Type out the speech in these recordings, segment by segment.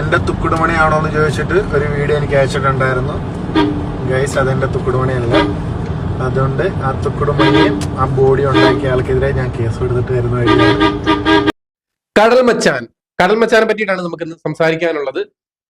എന്റെ തുക്കുടുമണിയാണോ എന്ന് ചോദിച്ചിട്ട് ഒരു വീഡിയോ എനിക്ക് അയച്ചിട്ടുണ്ടായിരുന്നു ഗൈസ് അതെന്റെ തുക്കുടുമണിയല്ല അതുകൊണ്ട് ആ തുക്കുടുമണിയും ആ ബോഡി ഉണ്ടാക്കിയ ആൾക്കെതിരെ ഞാൻ കേസ് എടുത്തിട്ട് വരുന്ന വഴിയാണ്. കടൽ മച്ചാൻ. കടൽ മച്ചാനെ പറ്റിയിട്ടാണ് നമുക്ക് ഇന്ന് സംസാരിക്കാനുള്ളത്.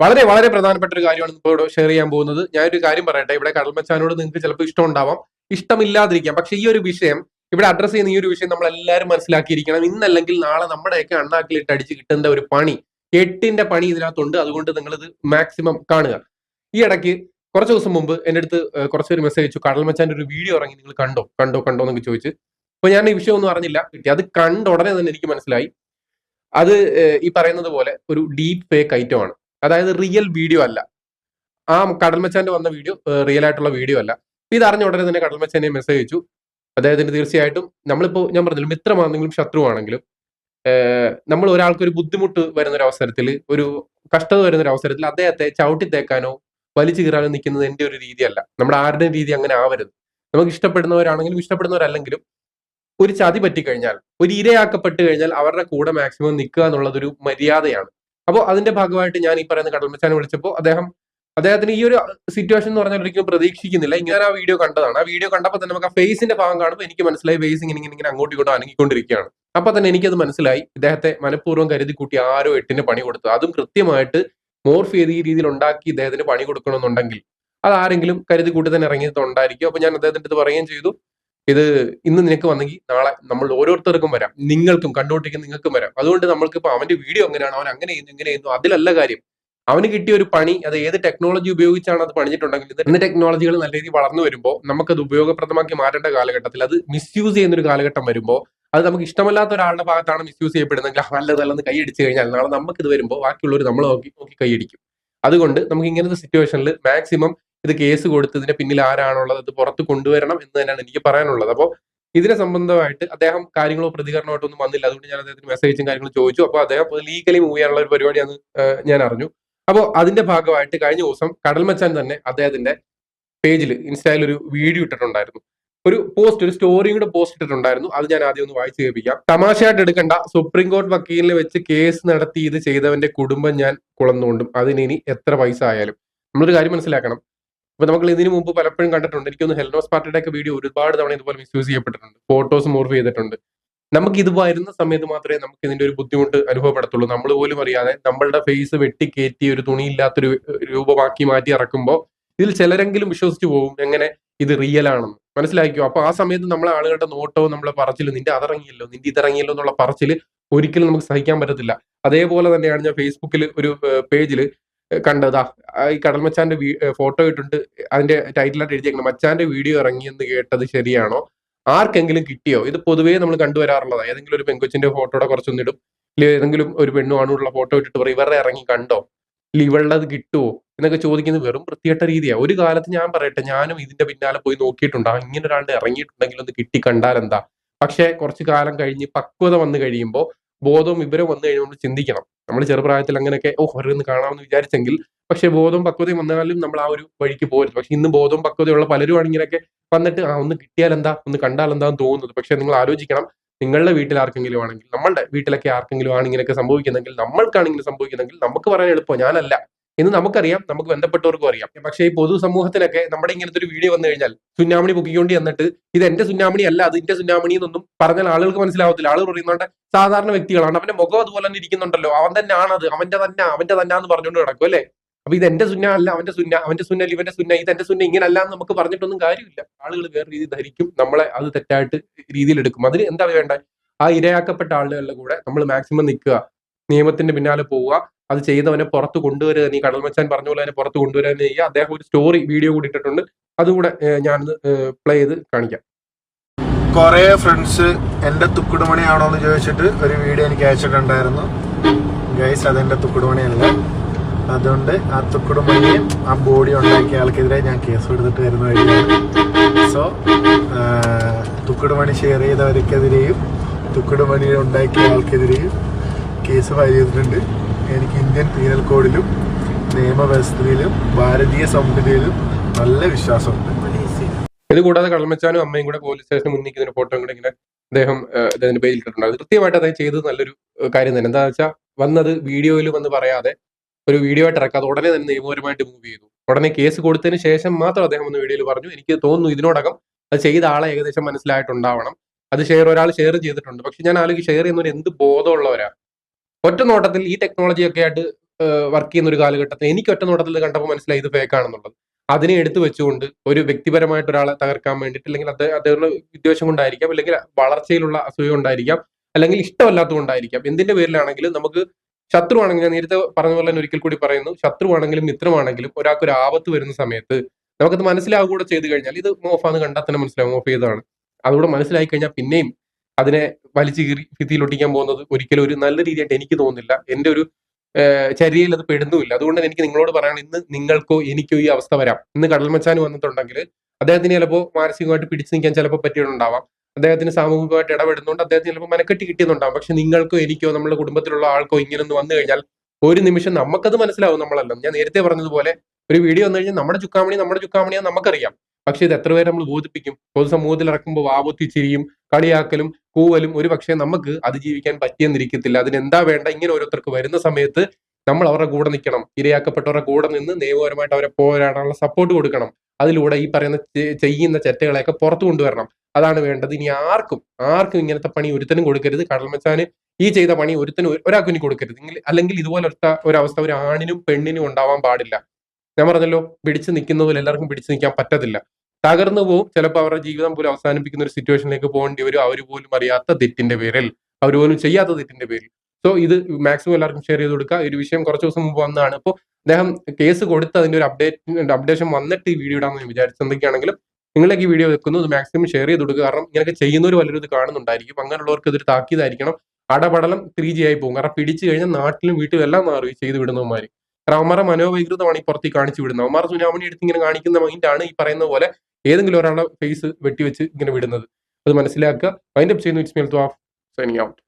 വളരെ വളരെ പ്രധാനപ്പെട്ട ഒരു കാര്യമാണ് ഇപ്പോൾ ഷെയർ ചെയ്യാൻ പോകുന്നത്. ഞാനൊരു കാര്യം പറയട്ടെ ഇവിടെ കടൽ മച്ചാനോട് നിങ്ങൾക്ക് ചിലപ്പോൾ ഇഷ്ടം ഉണ്ടാവാം. ഇഷ്ടമില്ലാതിരിക്കാം. പക്ഷെ ഈ ഒരു വിഷയം ഇവിടെ അഡ്രസ് ചെയ്യുന്ന ഈ ഒരു വിഷയം നമ്മൾ എല്ലാവരും മനസ്സിലാക്കിയിരിക്കണം. ഇന്നല്ലെങ്കിൽ നാളെ നമ്മുടെയൊക്കെ അണ്ണാക്കിലിട്ട് അടിച്ച് കിട്ടുന്ന ഒരു പണി എട്ടിന്റെ പണി ഇതിനകത്തുണ്ട്. അതുകൊണ്ട് നിങ്ങൾ ഇത് മാക്സിമം കാണുക. ഈ ഇടയ്ക്ക് കുറച്ച് ദിവസം മുമ്പ് എന്റെ അടുത്ത് കുറച്ച് പേര് മെസ്സേജ് അയച്ചു. കടൽ മച്ചാന്റെ ഒരു വീഡിയോ ഇറങ്ങി. നിങ്ങൾ കണ്ടോ? കണ്ടോ? കണ്ടോ? എന്നൊക്കെ ചോദിച്ച്. അപ്പൊ ഞാൻ ഈ വിഷയം ഒന്നും അറിഞ്ഞില്ല. കിട്ടി. അത് കണ്ട ഉടനെ തന്നെ എനിക്ക് മനസ്സിലായി. അത് ഈ പറയുന്നത് പോലെ ഒരു ഡീപ്പ് ഫേക്ക് ഐറ്റം ആണ്. അതായത് റിയൽ വീഡിയോ അല്ല. ആ കടൽമച്ചാന്റെ വന്ന വീഡിയോ റിയൽ ആയിട്ടുള്ള വീഡിയോ അല്ല. ഇത് അറിഞ്ഞ ഉടനെ തന്നെ കടൽമച്ചാനെ മെസ്സേജ് അയച്ചു. അദ്ദേഹത്തിന് തീർച്ചയായിട്ടും നമ്മളിപ്പോ ഞാൻ പറഞ്ഞില്ല മിത്രമാണെങ്കിലും ശത്രുവാണെങ്കിലും നമ്മൾ ഒരാൾക്ക് ഒരു ബുദ്ധിമുട്ട് വരുന്ന ഒരു അവസരത്തിൽ ഒരു കഷ്ടത വരുന്ന ഒരു അവസരത്തിൽ അദ്ദേഹത്തെ ചവിട്ടി തേക്കാനോ വലിച്ചു കീറാനോ നിൽക്കുന്നത് എന്റെ ഒരു രീതിയല്ല. നമ്മുടെ ആരുടെയും രീതി അങ്ങനെ ആവരുത്. നമുക്ക് ഇഷ്ടപ്പെടുന്നവരാണെങ്കിലും ഇഷ്ടപ്പെടുന്നവരല്ലെങ്കിലും ഒരു ചതി പറ്റിക്കഴിഞ്ഞാൽ ഒരു ഇരയാക്കപ്പെട്ട് കഴിഞ്ഞാൽ അവരുടെ കൂടെ മാക്സിമം നിൽക്കുക എന്നുള്ളതൊരു മര്യാദയാണ്. അപ്പോൾ അതിന്റെ ഭാഗമായിട്ട് ഞാൻ ഈ പറയുന്ന കടൽമച്ചാനെ വിളിച്ചപ്പോൾ അദ്ദേഹം അദ്ദേഹത്തിന് ഈ ഒരു സിറ്റുവേഷൻ എന്ന് പറഞ്ഞാൽ ഒരിക്കലും പ്രതീക്ഷിക്കുന്നില്ല. ഇങ്ങനെ ആ വീഡിയോ കണ്ടതാണ്. ആ വീഡിയോ കണ്ടപ്പോൾ തന്നെ നമുക്ക് ആ ഫേസിന്റെ ഭാഗം കാണുമ്പോൾ എനിക്ക് മനസ്സിലായി ഫേസ് ഇങ്ങനെ ഇങ്ങനെ അങ്ങോട്ടും ഇങ്ങോട്ടും അനങ്ങിക്കൊണ്ടിരിക്കുകയാണ്. അപ്പൊ തന്നെ എനിക്കത് മനസ്സിലായി. ഇദ്ദേഹത്തെ മനഃപൂർവം കരുതി കൂട്ടി ആരോ എട്ടിന് പണി കൊടുത്തു. അതും കൃത്യമായിട്ട് മോർഫ് ചെയ്ത് ഈ രീതിയിൽ ഉണ്ടാക്കി ഇദ്ദേഹത്തിന് പണി കൊടുക്കണമെന്നുണ്ടെങ്കിൽ അത് ആരെങ്കിലും കരുതി കൂട്ടി തന്നെ ഇറങ്ങിയിട്ടുണ്ടായിരിക്കും അപ്പൊ ഞാൻ അദ്ദേഹത്തിന്റെ അടുത്ത് പറയുകയും ചെയ്തു. ഇത് ഇന്ന് നിനക്ക് വന്നെങ്കിൽ നാളെ നമ്മൾ ഓരോരുത്തർക്കും വരാം. നിങ്ങൾക്കും കണ്ടുകൊണ്ടിരിക്കുന്ന നിങ്ങൾക്കും വരാം. അതുകൊണ്ട് നമ്മൾക്ക് ഇപ്പൊ അവന്റെ വീഡിയോ എങ്ങനെയാണ്? അവൻ അങ്ങനെ ചെയ്യുന്നു ഇങ്ങനെ ചെയ്യുന്നു. അതിലല്ല കാര്യം. അവന് കിട്ടിയ ഒരു പണി അത് ഏത് ടെക്നോളജി ഉപയോഗിച്ചാണ് അത് പണിഞ്ഞിട്ടുണ്ടെങ്കിൽ ഇന്ന് ടെക്നോളജികൾ നല്ല രീതിയിൽ വളർന്നു വരുമ്പോൾ നമുക്കത് ഉപയോഗപ്രദമാക്കി മാറ്റേണ്ട കാലഘട്ടത്തിൽ അത് മിസ്യൂസ് ചെയ്യുന്ന ഒരു കാലഘട്ടം വരുമ്പോൾ അത് നമുക്ക് ഇഷ്ടമല്ലാത്ത ഒരാളുടെ ഭാഗത്താണ് മിസ്യൂസ് ചെയ്യപ്പെടുന്നെങ്കിൽ നല്ലതല്ലെന്ന് കൈയടിച്ചു കഴിഞ്ഞാൽ നാളെ നമുക്ക് ഇത് വരുമ്പോൾ ബാക്കിയുള്ളവർ നമ്മൾ നോക്കി നോക്കി കൈയടിക്കും അതുകൊണ്ട് നമുക്ക് ഇങ്ങനത്തെ സിറ്റുവേഷനിൽ മാക്സിമം ഇത് കേസ് കൊടുത്ത് ഇതിന്റെ പിന്നിൽ ആരാണുള്ളത് അത് പുറത്ത് കൊണ്ടുവരണം എന്ന് തന്നെയാണ് എനിക്ക് പറയാനുള്ളത്. അപ്പോൾ ഇതിനെ സംബന്ധമായിട്ട് അദ്ദേഹം കാര്യങ്ങളോ പ്രതികരണമായിട്ടോ ഒന്നും വന്നില്ല. അതുകൊണ്ട് ഞാൻ അദ്ദേഹത്തിന് മെസ്സേജും കാര്യങ്ങളും ചോദിച്ചു. അപ്പോൾ അദ്ദേഹം ലീഗലി മൂവ് ചെയ്യാനുള്ള ഒരു പരിപാടിയാണ് ഞാൻ അറിഞ്ഞു. അപ്പോൾ അതിന്റെ ഭാഗമായിട്ട് കഴിഞ്ഞ ദിവസം കടൽമച്ചാൻ തന്നെ അദ്ദേഹത്തിന്റെ പേജിൽ ഇൻസ്റ്റയിൽ ഒരു വീഡിയോ ഇട്ടിട്ടുണ്ടായിരുന്നു. ഒരു പോസ്റ്റ് ഒരു സ്റ്റോറിയും കൂടെ പോസ്റ്റ് ഇട്ടിട്ടുണ്ടായിരുന്നു. അത് ഞാൻ ആദ്യം ഒന്ന് വായിച്ചു കേൾപ്പിക്കാം. തമാശയായിട്ട് എടുക്കണ്ട. സുപ്രീം കോടതി വക്കീലിനെ വെച്ച് കേസ് നടത്തി ഇത് ചെയ്തവന്റെ കുടുംബം ഞാൻ കുളന്നുകൊണ്ടും അതിന് ഇനി എത്ര പൈസ ആയാലും. നമ്മളൊരു കാര്യം മനസ്സിലാക്കണം. ഇപ്പൊ നമുക്ക് ഇതിനു മുമ്പ് പലപ്പോഴും കണ്ടിട്ടുണ്ട്. എനിക്കൊന്ന് ഹെൽനോസ് പാർട്ടിയുടെ ഒക്കെ വീഡിയോ ഒരുപാട് തവണ ഇതുപോലെ മിസ്യൂസ് ചെയ്യപ്പെട്ടിട്ടുണ്ട്. ഫോട്ടോസ് മോർഫ് ചെയ്തിട്ടുണ്ട്. നമുക്ക് ഇത് വരുന്ന സമയത്ത് മാത്രമേ നമുക്ക് ഇതിന്റെ ഒരു ബുദ്ധിമുട്ട് അനുഭവപ്പെടത്തുള്ളൂ. നമ്മൾ പോലും അറിയാതെ നമ്മളുടെ ഫേസ് വെട്ടിക്കയറ്റി ഒരു തുണിയില്ലാത്തൊരു രൂപമാക്കി മാറ്റി ഇറക്കുമ്പോൾ ഇതിൽ ചിലരെങ്കിലും വിശ്വസിച്ചു പോകും എങ്ങനെ ഇത് റിയൽ ആണെന്ന്. മനസ്സിലാക്കിയോ അപ്പൊ ആ സമയത്ത് നമ്മളെ ആളുകളുടെ നോട്ടോ നമ്മളെ പറച്ചിലും നിന്റെ അതിറങ്ങിയല്ലോ നിന്റെ ഇതിറങ്ങിയല്ലോ എന്നുള്ള പറച്ചിൽ ഒരിക്കലും നമുക്ക് സഹിക്കാൻ പറ്റത്തില്ല. അതേപോലെ തന്നെയാണ് ഞാൻ ഫേസ്ബുക്കിൽ ഒരു പേജിൽ കണ്ടതാ. ഈ ഈ കടൽമച്ചാന്റെ ഫോട്ടോ ഇട്ടിട്ട് അതിന്റെ ടൈറ്റിലായിട്ട് എഴുതിയേക്കണം. മച്ചാന്റെ വീഡിയോ ഇറങ്ങിയെന്ന് കേട്ടത് ശരിയാണോ? ആർക്കെങ്കിലും കിട്ടിയോ? ഇത് പൊതുവേ നമ്മൾ കണ്ടുവരാറുള്ളതാ. ഏതെങ്കിലും ഒരു പെങ്കൊച്ചിന്റെ ഫോട്ടോയുടെ കുറച്ചൊന്നിടും. അല്ലെങ്കിൽ ഏതെങ്കിലും ഒരു പെണ്ണു ആണുള്ള ഫോട്ടോ ഇട്ടിട്ട് പറയും ഇവരുടെ ഇറങ്ങി കണ്ടോ? ഇല്ല ഇവളുടെ അത് കിട്ടുമോ എന്നൊക്കെ ചോദിക്കുന്നത് വെറും വൃത്തികെട്ട രീതിയാ. ഒരു കാലത്ത് ഞാൻ പറയട്ടെ ഞാനും ഇതിന്റെ പിന്നാലെ പോയി നോക്കിയിട്ടുണ്ട്. ഇങ്ങനെ ഒരാളുടെ ഇറങ്ങിയിട്ടുണ്ടെങ്കിൽ ഒന്ന് കിട്ടി കണ്ടാൽ എന്താ? പക്ഷെ കുറച്ചു കാലം കഴിഞ്ഞ് പക്വത വന്നു കഴിയുമ്പോൾ ബോധവും വിവരം വന്നു കഴിയുമ്പോൾ ചിന്തിക്കണം. നമ്മൾ ചെറുപ്രായത്തിൽ അങ്ങനെയൊക്കെ ഓ അവരൊന്ന് കാണാമെന്ന് വിചാരിച്ചെങ്കിൽ പക്ഷെ ബോധം പക്വതയും വന്നാലും നമ്മൾ ആ ഒരു വഴിക്ക് പോരുത്. പക്ഷെ ഇന്ന് ബോധവും പക്വതയുള്ള പലരും ആണ് ഇങ്ങനെയൊക്കെ വന്നിട്ട് ആ ഒന്ന് കിട്ടിയാൽ എന്താ? ഒന്ന് കണ്ടാൽ എന്താന്ന് തോന്നുന്നത്. പക്ഷെ നിങ്ങൾ ആലോചിക്കണം. നിങ്ങളുടെ വീട്ടിൽ ആർക്കെങ്കിലും ആണെങ്കിൽ നമ്മളുടെ വീട്ടിലൊക്കെ ആർക്കെങ്കിലും ആണ് ഇങ്ങനെയൊക്കെ സംഭവിക്കുന്നെങ്കിൽ നമ്മൾക്കാണെങ്കിൽ സംഭവിക്കുന്നെങ്കിൽ നമുക്ക് പറയാൻ എളുപ്പം. ഞാനല്ല. എന്ന് നമുക്കറിയാം നമുക്ക് ബന്ധപ്പെട്ടവർക്കും അറിയാം. പക്ഷേ ഈ പൊതുസമൂഹത്തിനൊക്കെ നമ്മുടെ ഇങ്ങനത്തെ ഒരു വീഡിയോ വന്നു കഴിഞ്ഞാൽ സുന്നാമണി പൊക്കിക്കൊണ്ട് എന്നിട്ട് ഇത് എന്റെ സുന്നാമണി അല്ല അത് എന്റെ സുന്നാമണി എന്നൊന്നും പറഞ്ഞാൽ ആളുകൾക്ക് മനസ്സിലാവത്തില്ല. ആളുകൾ പറയുന്നുണ്ട് സാധാരണ വ്യക്തികളാണ്. അവന്റെ മുഖം അതുപോലെ തന്നെ ഇരിക്കുന്നുണ്ടല്ലോ. അവൻ തന്നെ ആണത് അവന്റെ തന്നെ അവന്റെ തന്നെ എന്ന് പറഞ്ഞുകൊണ്ട് നടക്കും അല്ലേ? അപ്പൊ ഇത് എന്റെ സുന്ന അല്ല അവന്റെ സുന്ന അവന്റെ സുന്ന ഇവന്റെ സുന്ന ഇത് എന്റെ സുന്ന ഇങ്ങനല്ല എന്ന് നമുക്ക് പറഞ്ഞിട്ടൊന്നും കാര്യമില്ല. ആളുകൾ വേറെ രീതി ധരിക്കും നമ്മളെ അത് തെറ്റായിട്ട് രീതിയിൽ എടുക്കും അതിന് എന്താ വേണ്ട? ആ ഇരയാക്കപ്പെട്ട ആളുകളുടെ കൂടെ നമ്മൾ മാക്സിമം നിൽക്കുക. നിയമത്തിന്റെ പിന്നാലെ പോവുക. അത് ചെയ്തവനെ പുറത്ത് കൊണ്ടുവരിക. നീ കടൽ മച്ചാൻ പറഞ്ഞ പോലെ തന്നെ പുറത്ത് കൊണ്ടുവരാൻ ചെയ്യുക. അദ്ദേഹം ഒരു സ്റ്റോറി വീഡിയോ കൂടി ഇട്ടിട്ടുണ്ട്. അതുകൂടെ ഞാൻ പ്ലേ ചെയ്ത് കാണിക്കാം. കുറെ ഫ്രണ്ട്സ് എന്റെ തുക്കുടുമണിയാണോ എന്ന് ചോദിച്ചിട്ട് ഒരു വീഡിയോ എനിക്ക് അയച്ചിട്ടുണ്ടായിരുന്നു. ഗൈസ് അതെന്റെ തുക്കുടുമണിയല്ല. അതുകൊണ്ട് ആ തുക്കുടുമണിയും ആ ബോഡി ഉണ്ടാക്കിയ ആൾക്കെതിരെ ഞാൻ കേസ് കൊടുത്തിട്ട് വരുന്ന വഴിയാണ്. സോ തുക്കുടുമണി ഷെയർ ചെയ്തവർക്കെതിരെയും തുക്കുടുമണി ഉണ്ടാക്കിയ ആൾക്കെതിരെയും കേസ് ഫയൽ ചെയ്തിട്ടുണ്ട്. എനിക്ക് ഇന്ത്യൻ പീനൽ കോഡിലും നിയമവ്യവസ്ഥയിലും ഭാരതീയ സംഹിതയിലും നല്ല വിശ്വാസമുണ്ട്. ഇത് കൂടാതെ കളമച്ചാനും അമ്മയും കൂടെ പോലീസ് സ്റ്റേഷന് മുന്നിൽ നിൽക്കുന്ന ഫോട്ടോ കൂടെ ഇങ്ങനെ അദ്ദേഹം അതിന്റെ പേരിൽ ഇട്ടിട്ടുണ്ട്. കൃത്യമായിട്ട് അദ്ദേഹം ചെയ്തത് നല്ലൊരു കാര്യം തന്നെ. എന്താ വെച്ചാൽ വന്നത് വീഡിയോയിൽ വന്ന് പറയാതെ ഒരു വീഡിയോ ആയിട്ട് ഇറക്കാതെ ഉടനെ തന്നെ നിയമപരമായിട്ട് മൂവ് ചെയ്തു. ഉടനെ കേസ് കൊടുത്തതിന് ശേഷം മാത്രം അദ്ദേഹം ഒന്ന് വീഡിയോയിൽ പറഞ്ഞു. എനിക്ക് തോന്നുന്നു ഇതിനോടകം അത് ചെയ്ത ആളെ ഏകദേശം മനസ്സിലായിട്ടുണ്ടാവണം. അത് ഷെയർ ഒരാൾ ഷെയർ ചെയ്തിട്ടുണ്ട്. പക്ഷെ ഞാൻ ആലോചിക്കും ഷെയർ ചെയ്യുന്നവർ എന്ത് ബോധമുള്ളവരാ? ഒറ്റ നോട്ടത്തിൽ ഈ ടെക്നോളജി ഒക്കെ ആയിട്ട് വർക്ക് ചെയ്യുന്ന ഒരു കാലഘട്ടത്തിൽ എനിക്ക് ഒറ്റ നോട്ടത്തിൽ കണ്ടപ്പോൾ മനസ്സിലായി ഇത് ഫേക്ക് ആണെന്നുള്ളത്. അതിനെ എടുത്തു വെച്ചുകൊണ്ട് ഒരു വ്യക്തിപരമായിട്ട് ഒരാളെ തകർക്കാൻ വേണ്ടിയിട്ട് അല്ലെങ്കിൽ അദ്ദേഹം അദ്ദേഹത്തിന്റെ വിദ്വേഷം കൊണ്ടായിരിക്കാം. അല്ലെങ്കിൽ വളർച്ചയിലുള്ള അസൂയ കൊണ്ടായിരിക്കാം. അല്ലെങ്കിൽ ഇഷ്ടമല്ലാത്തതുകൊണ്ടായിരിക്കാം. എന്തിന്റെ പേരിലാണെങ്കിലും നമുക്ക് ശത്രുവാണെങ്കിൽ ഞാൻ നേരത്തെ പറഞ്ഞ പോലെ തന്നെ ഒരിക്കൽ കൂടി പറയുന്നു. ശത്രുവാണെങ്കിലും മിത്രമാണെങ്കിലും ഒരാൾക്ക് ഒരു ആപത്ത് വരുന്ന സമയത്ത് നമുക്കത് മനസ്സിലാവുകൂടെ ചെയ്തു കഴിഞ്ഞാൽ ഇത് മോഫാന്ന് കണ്ടാൽ തന്നെ മനസ്സിലാവും. ഓഫ് ചെയ്തതാണ് അതുകൂടെ മനസ്സിലായി കഴിഞ്ഞാൽ പിന്നെയും അതിനെ വലിച്ചു കീറി ഭിത്തിയിലൊട്ടിക്കാൻ പോകുന്നത് ഒരിക്കലും ഒരു നല്ല രീതിയായിട്ട് എനിക്ക് തോന്നുന്നില്ല. എന്റെ ഒരു ചരിയിൽ അത് പെടുന്നുമില്ല. അതുകൊണ്ട് എനിക്ക് നിങ്ങളോട് പറയണം ഇന്ന് നിങ്ങൾക്കോ എനിക്കോ ഈ അവസ്ഥ വരാം. ഇന്ന് കടൽമച്ചാൻ വന്നിട്ടുണ്ടെങ്കിൽ അദ്ദേഹത്തിന് ചിലപ്പോൾ മാനസികമായിട്ട് പിടിച്ചു നിൽക്കാൻ ചിലപ്പോൾ പറ്റിയിട്ടുണ്ടാവാം. അദ്ദേഹത്തിന് സാമൂഹികമായിട്ട് ഇടപെടുന്നുണ്ട്. അദ്ദേഹത്തിന് ചിലപ്പോൾ മനക്കെട്ടി കിട്ടിയെന്നുണ്ടാവും. പക്ഷെ നിങ്ങൾക്കോ എനിക്കോ നമ്മുടെ കുടുംബത്തിലുള്ള ആൾക്കോ ഇങ്ങനെ ഒന്ന് വന്നു കഴിഞ്ഞാൽ ഒരു നിമിഷം നമുക്കത് മനസ്സിലാവും നമ്മളല്ല. ഞാൻ നേരത്തെ പറഞ്ഞതുപോലെ ഒരു വീഡിയോ വന്നു കഴിഞ്ഞാൽ നമ്മുടെ ചുക്കാമണി നമ്മുടെ ചുക്കാമണിയാ നമുക്കറിയാം. പക്ഷെ ഇത് എത്ര പേര് നമ്മൾ ബോധിപ്പിക്കും? പൊതുസമൂഹത്തിൽ ഇറക്കുമ്പോൾ വാപൊത്തി ചിരിയും കളിയാക്കലും കൂവലും ഒരു പക്ഷേ നമുക്ക് അതിജീവിക്കാൻ പറ്റിയെന്നിരിക്കത്തില്ല. അതിനെന്താ വേണ്ട? ഇങ്ങനെ ഓരോരുത്തർക്ക് വരുന്ന സമയത്ത് നമ്മൾ അവരുടെ കൂടെ നിൽക്കണം. ഇരയാക്കപ്പെട്ടവരുടെ കൂടെ നിന്ന് നിയമപരമായിട്ട് അവരെ പോരാടാനുള്ള സപ്പോർട്ട് കൊടുക്കണം. അതിലൂടെ ഈ പറയുന്ന ചെയ്യുന്ന ചെറ്റകളെയൊക്കെ പുറത്തു കൊണ്ടുവരണം. അതാണ് വേണ്ടത്. ഇനി ആർക്കും ആർക്കും ഇങ്ങനത്തെ പണി ഒരുത്തനും കൊടുക്കരുത്. കടൽമച്ചാന് ഈ ചെയ്ത പണി ഒരുത്തനും ഒരു- ഒരാൾക്കും ഇനി കൊടുക്കരുത്. അല്ലെങ്കിൽ ഇതുപോലെ ഒരവസ്ഥ ഒരു ആണിനും പെണ്ണിനും ഉണ്ടാവാൻ പാടില്ല. ഞാൻ പറഞ്ഞല്ലോ പിടിച്ചു പോലെ എല്ലാവർക്കും പിടിച്ചു നിൽക്കാൻ പറ്റത്തില്ല. തകർന്നു പോകും ചിലപ്പോൾ അവരുടെ ജീവിതം പോലും അവസാനിപ്പിക്കുന്ന ഒരു സിറ്റുവേഷനിലേക്ക് പോകേണ്ടി വരും. അവർ പോലും അറിയാത്ത തെറ്റിന്റെ പേരിൽ. അവർ പോലും ചെയ്യാത്ത തെറ്റിന്റെ പേരിൽ. സോ ഇത് മാക്സിമം എല്ലാവർക്കും ഷെയർ ചെയ്ത് കൊടുക്കുക. ഒരു വിഷയം കുറച്ച് ദിവസം മുമ്പ് വന്നതാണ്. അപ്പോൾ അദ്ദേഹം കേസ് കൊടുത്ത് അതിന്റെ ഒരു അപ്ഡേറ്റ് അപ്ഡേഷൻ വന്നിട്ട് ഈ വീഡിയോ ഇടാമെന്ന് വിചാരിച്ചു എന്തൊക്കെയാണെങ്കിലും നിങ്ങളേക്ക് ഈ വീഡിയോ വെക്കുന്നു ഇത് മാക്സിമം ഷെയർ ചെയ്ത് കൊടുക്കുക. കാരണം ഇങ്ങനെയൊക്കെ ചെയ്യുന്നവർ വലിയൊരു ഇത് കാണുന്നുണ്ടായിരിക്കും. അങ്ങനെയുള്ളവർക്ക് ഇതൊരു താക്കീതായിരിക്കണം. അടപടലം ത്രീ ജി ആയി പോകും കാരണം പിടിച്ചു കഴിഞ്ഞാൽ നാട്ടിലും വീട്ടിലും എല്ലാം മാറും ചെയ്ത് വിടുന്നവന്മാർ കാരണം അവന്മാരെ മനോവൈകൃതമാണ് ഈ പുറത്തേക്ക് കാണിച്ചു വിടുന്നത്. അവന്മാർ സുനാമണി എടുത്ത് ഇങ്ങനെ കാണിക്കുന്ന മൈൻഡാണ് ഈ പറയുന്ന പോലെ ഏതെങ്കിലും ഒരാളുടെ ഫേസ് വെട്ടിവെച്ച് ഇങ്ങനെ വിടുന്നത്. അത് മനസ്സിലാക്കുക. മൈൻഡ് അപ്പ് ചെയ്യുന്ന ഇറ്റ്സ് മേൽ സൈനിങ് ഔട്ട്